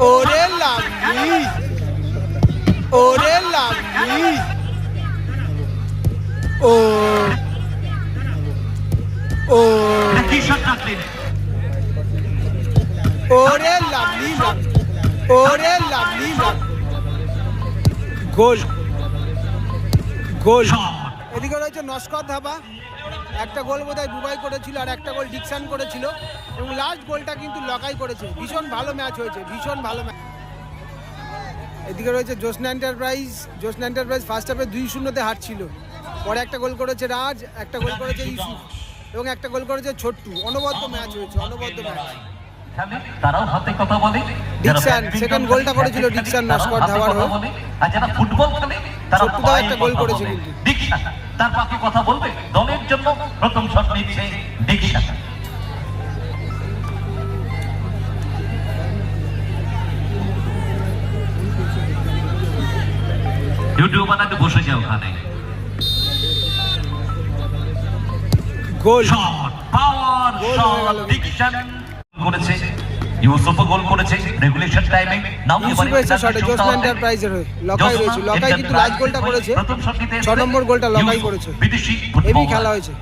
ওরে লাভলি ওরে লাভলি ও। ও। ওরে লাভলি ওরে লাভলি গোল। গোল। এদিকে রয়েছে নস্কর ধাবা। একটা গোল বোধহয় দুবাই করেছিল আর একটা গোল ডিকশন করেছিল। এবং লাস্ট গোলটা কিন্তু লকাই করেছে। ভীষণ ভালো ম্যাচ হয়েছে ভীষণ ভালো ম্যাচ এদিকে রয়েছে Josna enterprise Josna enterprise first হাফে দুই শূন্যতে হারছিল। পরে একটা গোল করেছে রাজ একটা গোল করেছে ইউসুফ এবং একটা গোল করেছে ছোট্টু। অনবদ্য ম্যাচ হয়েছে অনবদ্য ম্যাচ তারাও হাতে কথা বলে second খেলে, গোলটা করেছিল খেলে, নস্কর ধাওয়ার। আর যারা ফুটবল খেলে তারা একটা গোল করেছে। তার বাকি কথা বলবে? দলের জন্য প্রথম শট নিচ্ছে ডিকসন ইউটিউব বানাতে বসে যাও ওখানে। গোল। শট পাওয়ার শট ডিকশন করেছে। ইউসুফও গোল করেছে। রেগুলেশন টাইমে নাম ইউসুফ এসে শটে জোসনা এন্টারপ্রাইজের হয়ে লকাই রয়েছে। লকাই কিন্তু লাস্ট গোলটা করেছে। ছ নম্বর গোলটা লকাই করেছে। বিদেশি হেভি খেলা হয়েছে।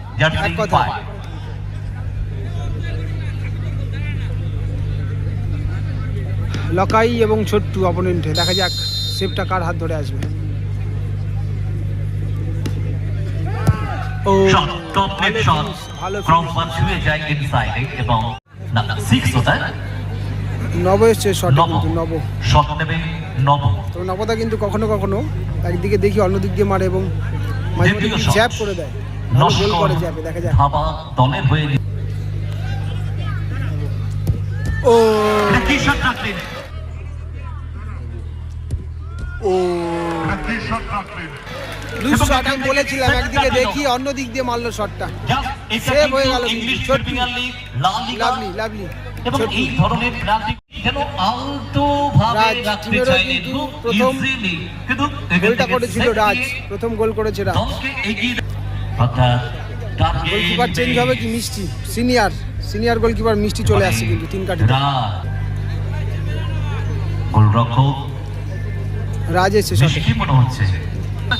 এক কথা। লকাই এবং ছোট্টু অপোনেন্টে দেখা যাক সেভটা কার হাত ধরে আসবে। ও টপ নেট ভালো শট ক্রস। ওয়ান ছুঁয়ে যায় ইনসাইডে এবং না সিক্স হতে নব এসছে শটে কিন্তু নব। শট নেবে নব। তো নবদা কিন্তু কখনো কখনো একদিকে দেখি অন্য দিক দিয়ে মারে এবং মাঝে মাঝে দ্বিতীয় করে দেয়। গোল করে জ্যাবে দেখা দলের হয়ে ও। এটা কি শট রাখলেন। দুই শট আমি বলেছিলাম একদিকে দেখি অন্য দিক দিয়ে মারলো শটটা Just হয়ে গেল English premier league lovely lovely এবং এই ধরনের যেন আলতো ভাবে রাখতে চাইলেন খুব কিন্তু গোলটা করেছিল রাজ প্রথম গোল করেছে রাজ। দলকে এগিয়ে অর্থাৎ গোলকিপার চেঞ্জ হবে কি মিষ্টি? সিনিয়র সিনিয়র গোলকিপার মিষ্টি চলে আসছে কিন্তু তিন কাঠি গোলরক্ষক। রাজ এসছে শটে বেশি মনে হচ্ছে।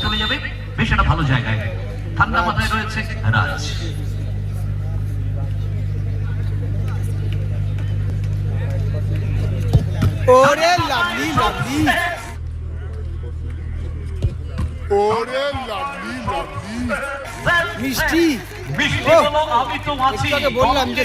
চলে যাবে বেশ একটা ভালো জায়গায়। ঠান্ডা মাথায় রয়েছে রাজ। ওরে লাভলি লাভলি ওরে লাভলি লাভলি মিষ্টি। মিষ্টি বলো, আমি তো আছি। একটু বললাম যে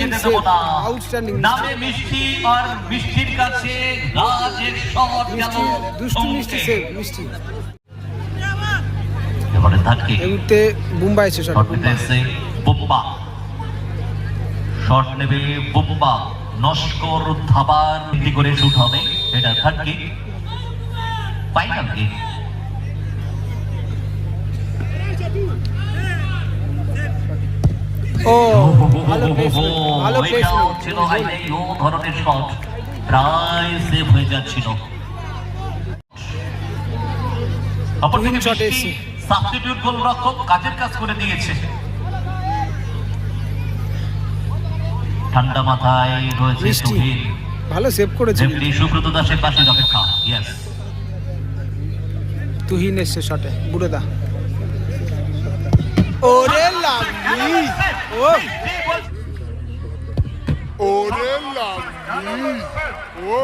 যেতে save, দেবো না। outstanding নামে মিষ্টি আর মিষ্টির কাছে রাজের শট গেল। দুষ্টু মিষ্টি সেভ মিষ্টি। এবারে ধাক্কে এই বুম্বাই এসছে শট বুম্বা। শট নেবে বুম্বা। নস্কর ধাবার কি করে শুট হবে। এটা থার্ড ধাক্কি ফাইনাল কি ও ভালো ভালো ছিল হাইলে ও ধরনের শট প্রায় সেভ হয়ে যাচ্ছিল। অপরদিকে সাবস্টিটিউট গোলরক্ষক কাজের কাজ করে দিয়েছে। ঠান্ডা মাথায় রয়েছে মিষ্টি। তুহিন ভালো সেভ করেছে। রেফারি সুব্রত দাসের পাশের অপেক্ষা। ইয়েস তুহিন এসছে শটে বুড়োদা ওরে লাভলি ও। ওরে লাভলি ও।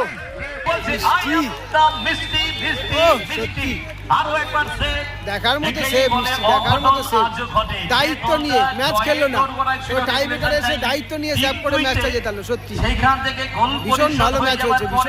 মিষ্টি। মিষ্টি মিষ্টি দেখার মতো সেভ দেখার মতো সেভ দায়িত্ব নিয়ে ম্যাচ খেললো না। তবে টাই ব্রেকারে এসে দায়িত্ব নিয়ে সেভ করে ম্যাচটা জেতালো সত্যি। ভীষণ ভালো ম্যাচ হয়েছে ভীষণ।